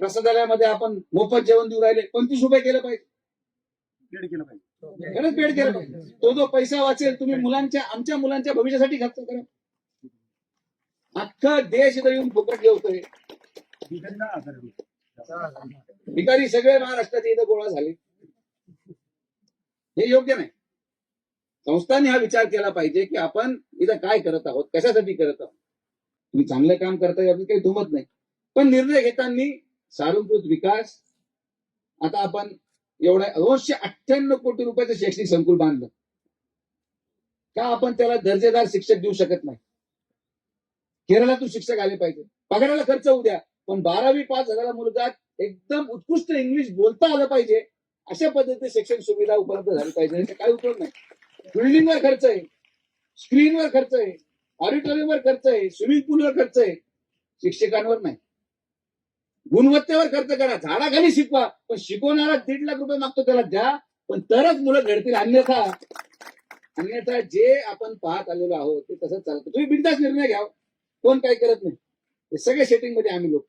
प्रसादालयामध्ये आपण मोफत जेवण देऊ राहिले. पंचवीस रुपये केलं पाहिजे. दीड केलं पाहिजे. खरंच पेड केलं पाहिजे. तो जो पैसा वाचेल तुम्ही मुलांच्या आमच्या मुलांच्या भविष्यासाठी खर्च करा. अख्खा देश इथं येऊन फुकट जेवतोय. भिकारी सगळे महाराष्ट्राचे इथं गोळा झाले. हे योग्य नाही. संस्थांनी हा विचार केला पाहिजे की आपण इथं काय करत आहोत कशासाठी करत आहोत. तुम्ही चांगलं काम करताय याबद्दल काही दुमत नाही. पण निर्णय घेताना सारुंकृत विकास. आता आपण एवढ्या दोनशे अठ्ठ्याण्णव कोटी रुपयाचं शैक्षणिक संकुल बांधलं. का आपण त्याला दर्जेदार शिक्षक देऊ शकत नाही? केरळातून शिक्षक आले पाहिजे. पगाराला खर्च होऊ द्या पण बारावी पास झालेला मुलगा एकदम उत्कृष्ट इंग्लिश बोलता आलं पाहिजे. अशा पद्धतीने शिक्षण सुविधा उपलब्ध झाली पाहिजे. काय उपयोग नाही. बिल्डिंगवर खर्च आहे. स्क्रीनवर खर्च आहे. ऑडिटोरियमवर खर्च आहे. स्विमिंग पूलवर खर्च आहे. शिक्षकांवर नाही. गुणवत्तेवर खर्च करा. झाडाखाली शिकवा. पण शिकवणारा दीड लाख रुपये मागतो त्याला द्या. पण तरच मुलं घडतील. अन्यथा अन्यथा जे आपण पाहत आलेलो आहोत ते तसंच चालतं. तुम्ही बिनधास्त निर्णय घ्या. कोण काही करत नाही? हे सगळे सेटिंगमध्ये आम्ही लोक.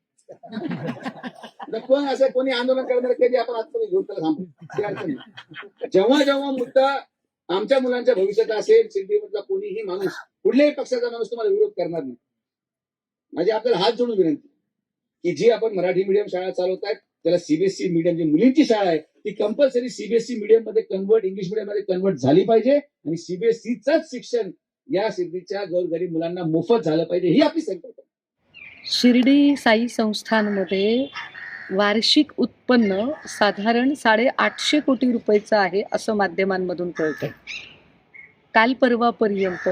कोण असं कोणी आंदोलन करणार कधी आपण आजपर्यंत घेऊन त्याला थांबू? जेव्हा जेव्हा मुद्दा आमच्या मुलांच्या भविष्याचा असेल सिंधीमधला कोणीही माणूस कुठल्याही पक्षाचा माणूस तुम्हाला विरोध करणार नाही. माझी आपल्याला हात जोडून विनंती. की जी आपण मराठी मीडियम शाळा चालवत आहेत त्याला सीबीएसई मीडियम जी मुलींची शाळा आहे ती कंपल्सरी सीबीएसई मीडियममध्ये कन्वर्ट इंग्लिश मीडियममध्ये कन्वर्ट झाली पाहिजे आणि सीबीएसईचंच शिक्षण या सिद्धीच्या गोरगरीब मुलांना मोफत झालं पाहिजे ही आपली संकल्पना शिर्डी साई संस्थांमध्ये वार्षिक उत्पन्न साधारण साडेआठशे कोटी रुपयाचं आहे असं माध्यमांमधून कळतंय. काल परवापर्यंत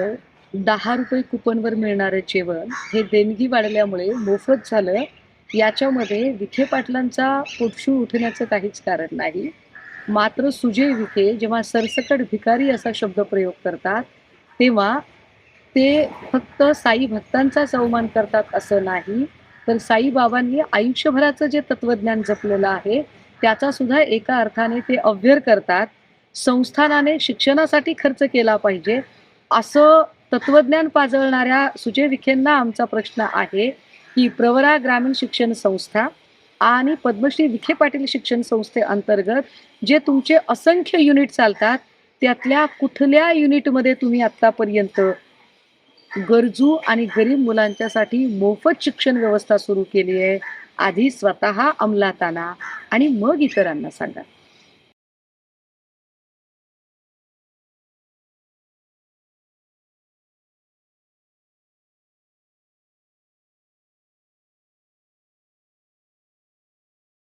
दहा रुपये कुपनवर मिळणारं जेवण हे देणगी वाढल्यामुळे मोफत झालं. याच्यामध्ये विखे पाटलांचा पोटशू उठण्याचं काहीच कारण नाही. मात्र सुजय विखे जेव्हा सरसकट भिकारी असा शब्द प्रयोग करतात तेव्हा ते फक्त साई भक्तांचाच अवमान करतात असं नाही. तर साईबाबांनी आयुष्यभराचं जे तत्वज्ञान जपलेलं आहे त्याचा सुद्धा एका अर्थाने ते अव्यर करतात. संस्थानाने शिक्षणासाठी खर्च केला पाहिजे. असं तत्वज्ञान पाजळणाऱ्या सुजय विखेंना आमचा प्रश्न आहे. की प्रवरा ग्रामीण शिक्षण संस्था आणि पद्मश्री विखे पाटील शिक्षण संस्थेअंतर्गत जे तुमचे असंख्य युनिट चालतात त्यातल्या कुठल्या युनिटमध्ये तुम्ही आत्तापर्यंत गरजू आणि गरीब मुलांच्यासाठी मोफत शिक्षण व्यवस्था सुरू केली आहे आधी स्वतः अंमलात आणा आणि मग इतरांना सांगा.